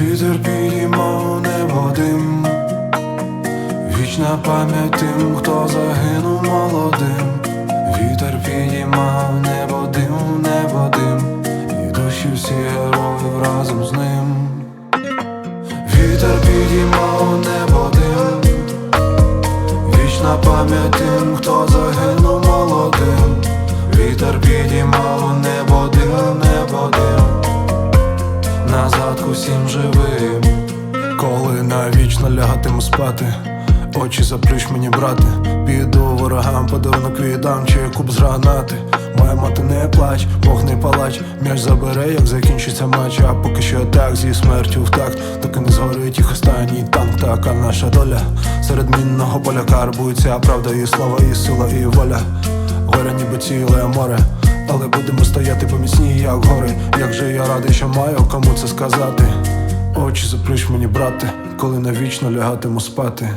Вітер підіймав небо дим, вічна пам'ять тим, хто загинув молодим. Вітер підіймав небо дим, і душі всі героїв разом з ним. Вітер підіймав небо дим, вічна пам'ять тим, хто загинув молодим. Назад усім живим. Коли навічно лягатиму спати, очі заплющ мені, брате. Піду ворогам, подарунок віддам, чи куб з гранати. Моя мати не плач, Бог не палач, м'яч забере, як закінчиться матч, а поки що так, зі смертю в такт, доки не згорить їх останній танк, така наша доля. Серед мінного поля карбується правда, і слава, і сила, і воля. Горе ніби ціле море. Будемо стояти поміцні, як гори. Як же я радий, що маю кому це сказати. Очі заплющ мені, брате, коли навічно лягатиму спати.